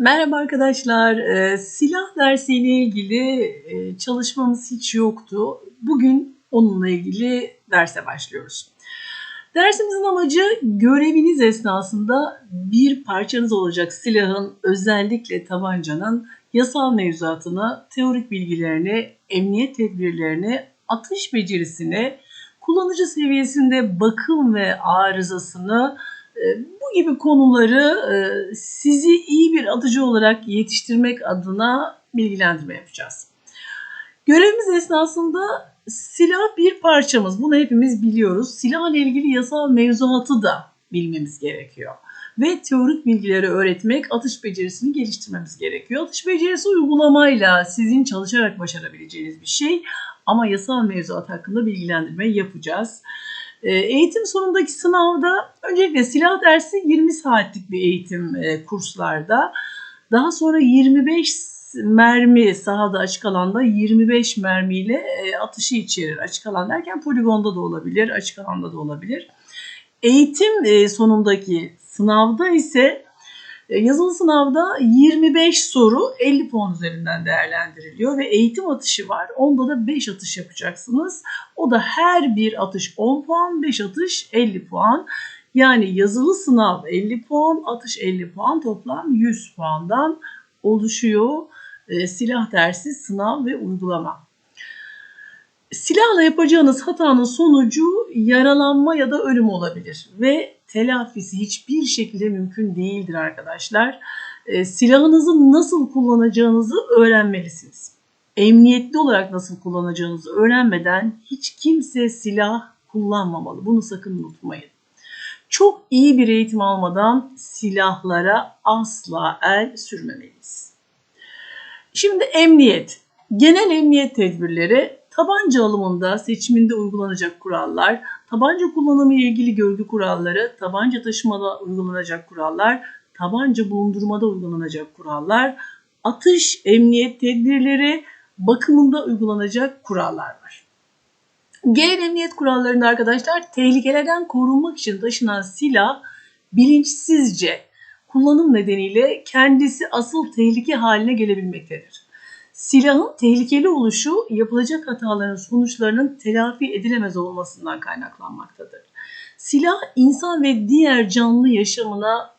Merhaba arkadaşlar. Ee, silah dersiyle ilgili e, çalışmamız hiç yoktu. Bugün onunla ilgili derse başlıyoruz. Dersimizin amacı göreviniz esnasında bir parçanız olacak silahın özellikle tabancanın yasal mevzuatını, teorik bilgilerini, emniyet tedbirlerini, atış becerisini, kullanıcı seviyesinde bakım ve arızasını, bu gibi konuları e, sizi iyi bir atıcı olarak yetiştirmek adına bilgilendirme yapacağız. Görevimiz esnasında silah bir parçamız. Bunu hepimiz biliyoruz. Silahla ilgili yasal mevzuatı da bilmemiz gerekiyor. Ve teorik bilgileri öğretmek, atış becerisini geliştirmemiz gerekiyor. Atış becerisi uygulamayla sizin çalışarak başarabileceğiniz bir şey. Ama yasal mevzuat hakkında bilgilendirme yapacağız. Ee, eğitim sonundaki sınavda öncelikle silah dersi 20 saatlik bir eğitim e, kurslarda. Daha sonra 25 mermi sahada açık alanda 25 mermiyle e, atışı içerir. Açık alan derken poligonda da olabilir, açık alanda da olabilir. Eğitim e, sonundaki sınavda ise yazılı sınavda 25 soru 50 puan üzerinden değerlendiriliyor ve eğitim atışı var. Onda da 5 atış yapacaksınız. O da her bir atış 10 puan, 5 atış 50 puan. Yani yazılı sınav 50 puan, atış 50 puan toplam 100 puandan oluşuyor. E, silah dersi, sınav ve uygulama. Silahla yapacağınız hatanın sonucu yaralanma ya da ölüm olabilir ve telafisi hiçbir şekilde mümkün değildir arkadaşlar. E, silahınızı nasıl kullanacağınızı öğrenmelisiniz. Emniyetli olarak nasıl kullanacağınızı öğrenmeden hiç kimse silah kullanmamalı. Bunu sakın unutmayın. Çok iyi bir eğitim almadan silahlara asla el sürmemeliyiz. Şimdi emniyet. Genel emniyet tedbirleri tabanca alımında seçiminde uygulanacak kurallar, tabanca kullanımı ile ilgili görgü kuralları, tabanca taşımada uygulanacak kurallar, tabanca bulundurmada uygulanacak kurallar, atış emniyet tedbirleri, bakımında uygulanacak kurallar var. Genel emniyet kurallarında arkadaşlar tehlikelerden korunmak için taşınan silah bilinçsizce kullanım nedeniyle kendisi asıl tehlike haline gelebilmektedir. Silahın tehlikeli oluşu yapılacak hataların sonuçlarının telafi edilemez olmasından kaynaklanmaktadır. Silah insan ve diğer canlı yaşamına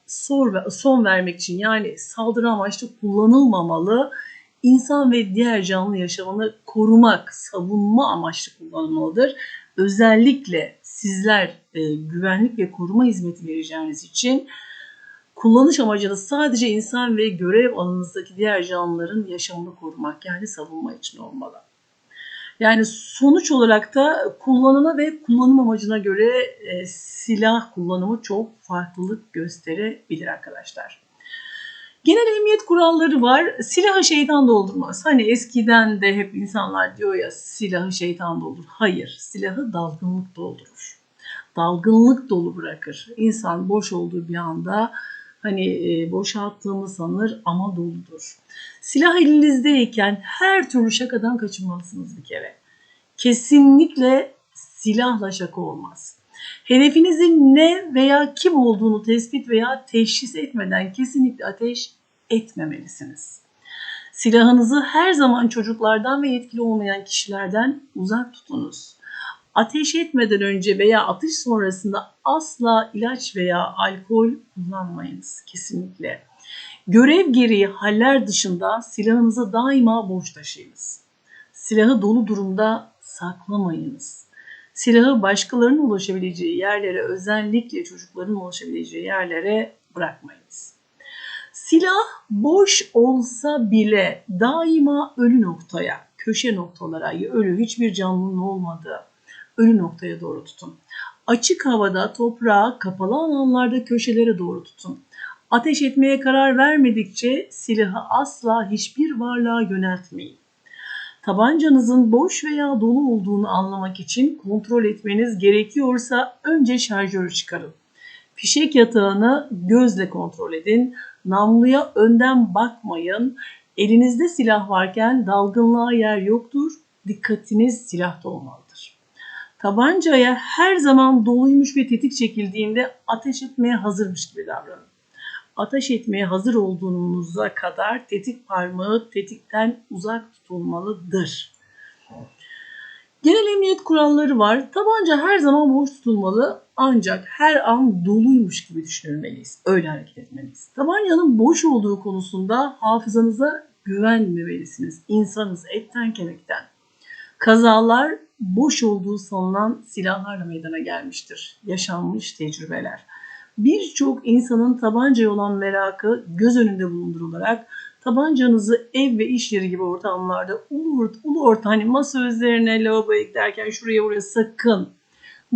son vermek için yani saldırı amaçlı kullanılmamalı, insan ve diğer canlı yaşamını korumak, savunma amaçlı kullanılmalıdır. Özellikle sizler e, güvenlik ve koruma hizmeti vereceğiniz için kullanış amacını sadece insan ve görev alanınızdaki diğer canlıların yaşamını korumak yani savunma için olmalı. Yani sonuç olarak da kullanıma ve kullanım amacına göre e, silah kullanımı çok farklılık gösterebilir arkadaşlar. Genel emniyet kuralları var. Silahı şeytan doldurmaz. Hani eskiden de hep insanlar diyor ya silahı şeytan doldurur. Hayır, silahı dalgınlık doldurur. Dalgınlık dolu bırakır. İnsan boş olduğu bir anda hani e, boşalttığımı sanır ama doludur. Silah elinizdeyken her türlü şakadan kaçınmalısınız bir kere. Kesinlikle silahla şaka olmaz. Hedefinizin ne veya kim olduğunu tespit veya teşhis etmeden kesinlikle ateş etmemelisiniz. Silahınızı her zaman çocuklardan ve yetkili olmayan kişilerden uzak tutunuz. Ateş etmeden önce veya atış sonrasında asla ilaç veya alkol kullanmayınız kesinlikle. Görev gereği haller dışında silahınızı daima boş taşıyınız. Silahı dolu durumda saklamayınız. Silahı başkalarının ulaşabileceği yerlere, özellikle çocukların ulaşabileceği yerlere bırakmayınız. Silah boş olsa bile daima ölü noktaya, köşe noktalara, ölü hiçbir canlının olmadığı ölü noktaya doğru tutun. Açık havada, toprağa, kapalı alanlarda köşelere doğru tutun. Ateş etmeye karar vermedikçe silahı asla hiçbir varlığa yöneltmeyin. Tabancanızın boş veya dolu olduğunu anlamak için kontrol etmeniz gerekiyorsa önce şarjörü çıkarın. Fişek yatağını gözle kontrol edin. Namluya önden bakmayın. Elinizde silah varken dalgınlığa yer yoktur. Dikkatiniz silahta olmalıdır. Tabancaya her zaman doluymuş ve tetik çekildiğinde ateş etmeye hazırmış gibi davranın. ateş etmeye hazır olduğunuza kadar tetik parmağı tetikten uzak tutulmalıdır. Genel emniyet kuralları var. Tabanca her zaman boş tutulmalı ancak her an doluymuş gibi düşünülmeliyiz. Öyle hareket etmeliyiz. Tabancanın boş olduğu konusunda hafızanıza güvenmemelisiniz. İnsanız etten kemikten. Kazalar boş olduğu sanılan silahlarla meydana gelmiştir. Yaşanmış tecrübeler. Birçok insanın tabancaya olan merakı göz önünde bulundurularak tabancanızı ev ve iş yeri gibi ortamlarda ulu, ulu orta hani masa üzerine lavaboya giderken şuraya buraya sakın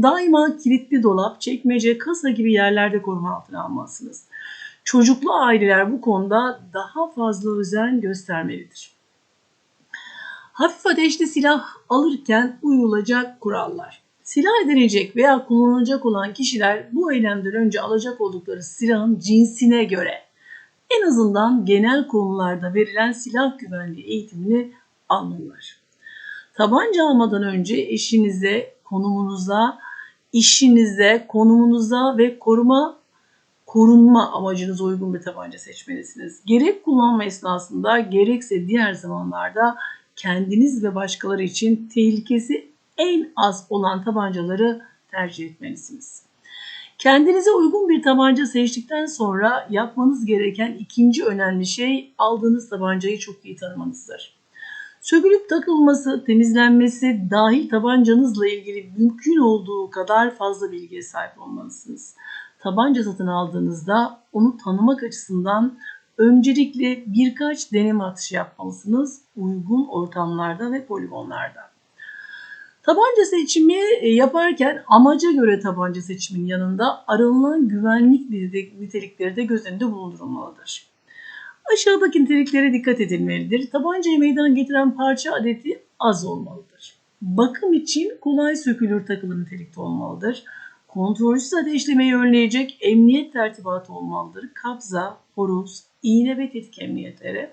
daima kilitli dolap, çekmece, kasa gibi yerlerde koruma altına almalısınız. Çocuklu aileler bu konuda daha fazla özen göstermelidir. Hafif ateşli silah alırken uyulacak kurallar. Silah edinecek veya kullanılacak olan kişiler bu eylemden önce alacak oldukları silahın cinsine göre en azından genel konularda verilen silah güvenliği eğitimini almalılar. Tabanca almadan önce eşinize, konumunuza, işinize, konumunuza ve koruma korunma amacınıza uygun bir tabanca seçmelisiniz. Gerek kullanma esnasında gerekse diğer zamanlarda kendiniz ve başkaları için tehlikesi en az olan tabancaları tercih etmelisiniz. Kendinize uygun bir tabanca seçtikten sonra yapmanız gereken ikinci önemli şey aldığınız tabancayı çok iyi tanımanızdır. Sökülüp takılması, temizlenmesi dahil tabancanızla ilgili mümkün olduğu kadar fazla bilgiye sahip olmalısınız. Tabanca satın aldığınızda onu tanımak açısından öncelikle birkaç deneme atışı yapmalısınız uygun ortamlarda ve poligonlarda. Tabanca seçimi e, yaparken amaca göre tabanca seçimin yanında aranılan güvenlik nitelikleri de göz önünde bulundurulmalıdır. Aşağıdaki niteliklere dikkat edilmelidir. Tabancayı meydana getiren parça adeti az olmalıdır. Bakım için kolay sökülür takılı nitelikte olmalıdır. Kontrolsüz ateşlemeyi önleyecek emniyet tertibatı olmalıdır. Kabza, horoz, iğne ve tetik emniyetleri.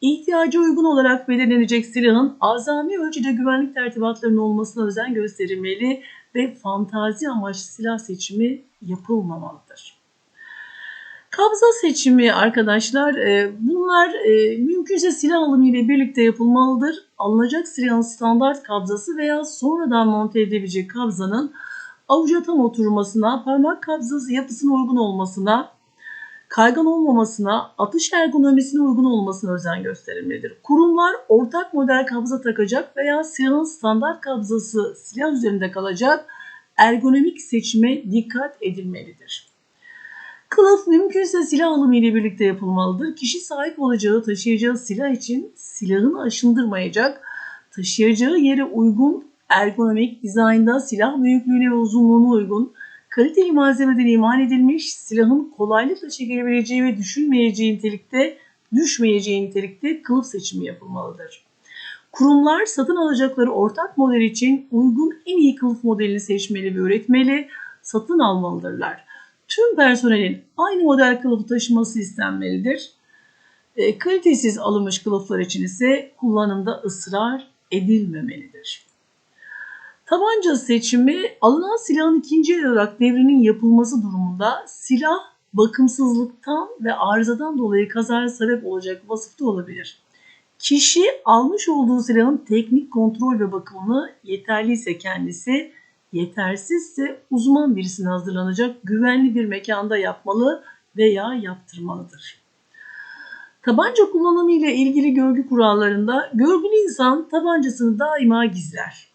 İhtiyacı uygun olarak belirlenecek silahın azami ölçüde güvenlik tertibatlarının olmasına özen gösterilmeli ve fantazi amaçlı silah seçimi yapılmamalıdır. Kabza seçimi arkadaşlar e, bunlar e, mümkünse silah alımı ile birlikte yapılmalıdır. Alınacak silahın standart kabzası veya sonradan monte edilebilecek kabzanın avuca tam oturmasına, parmak kabzası yapısına uygun olmasına, kaygan olmamasına, atış ergonomisine uygun olmasına özen gösterilmelidir. Kurumlar ortak model kabza takacak veya silahın standart kabzası silah üzerinde kalacak ergonomik seçime dikkat edilmelidir. Kılıf mümkünse silah alımı ile birlikte yapılmalıdır. Kişi sahip olacağı, taşıyacağı silah için silahını aşındırmayacak, taşıyacağı yere uygun ergonomik dizaynda silah büyüklüğüne ve uzunluğuna uygun, kaliteli malzemeden imal edilmiş, silahın kolaylıkla çekilebileceği ve düşünmeyeceği nitelikte, düşmeyeceği nitelikte kılıf seçimi yapılmalıdır. Kurumlar satın alacakları ortak model için uygun en iyi kılıf modelini seçmeli ve üretmeli, satın almalıdırlar. Tüm personelin aynı model kılıfı taşıması istenmelidir. E, kalitesiz alınmış kılıflar için ise kullanımda ısrar edilmemelidir. Tabanca seçimi alınan silahın ikinci el olarak devrinin yapılması durumunda silah bakımsızlıktan ve arızadan dolayı kazaya sebep olacak vasıfta olabilir. Kişi almış olduğu silahın teknik kontrol ve bakımını yeterliyse kendisi, yetersizse uzman birisine hazırlanacak güvenli bir mekanda yapmalı veya yaptırmalıdır. Tabanca kullanımı ile ilgili görgü kurallarında görgülü insan tabancasını daima gizler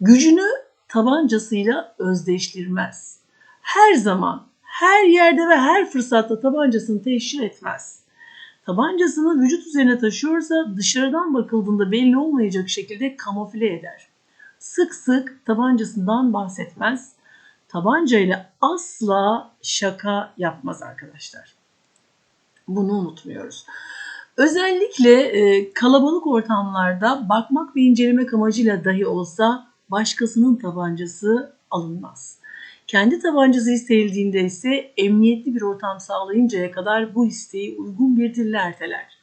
gücünü tabancasıyla özdeştirmez. Her zaman, her yerde ve her fırsatta tabancasını teşhir etmez. Tabancasını vücut üzerine taşıyorsa dışarıdan bakıldığında belli olmayacak şekilde kamufle eder. Sık sık tabancasından bahsetmez. Tabancayla asla şaka yapmaz arkadaşlar. Bunu unutmuyoruz. Özellikle e, kalabalık ortamlarda bakmak ve incelemek amacıyla dahi olsa başkasının tabancası alınmaz. Kendi tabancası istenildiğinde ise emniyetli bir ortam sağlayıncaya kadar bu isteği uygun bir dille erteler.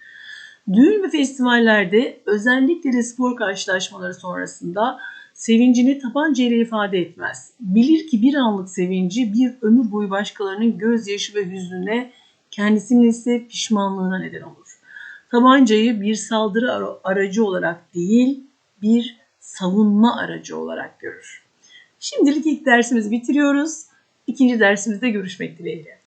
Düğün ve festivallerde özellikle de spor karşılaşmaları sonrasında sevincini tabanca ile ifade etmez. Bilir ki bir anlık sevinci bir ömür boyu başkalarının gözyaşı ve hüznüne kendisinin ise pişmanlığına neden olur. Tabancayı bir saldırı ara- aracı olarak değil, bir savunma aracı olarak görür. Şimdilik ilk dersimizi bitiriyoruz. İkinci dersimizde görüşmek dileğiyle.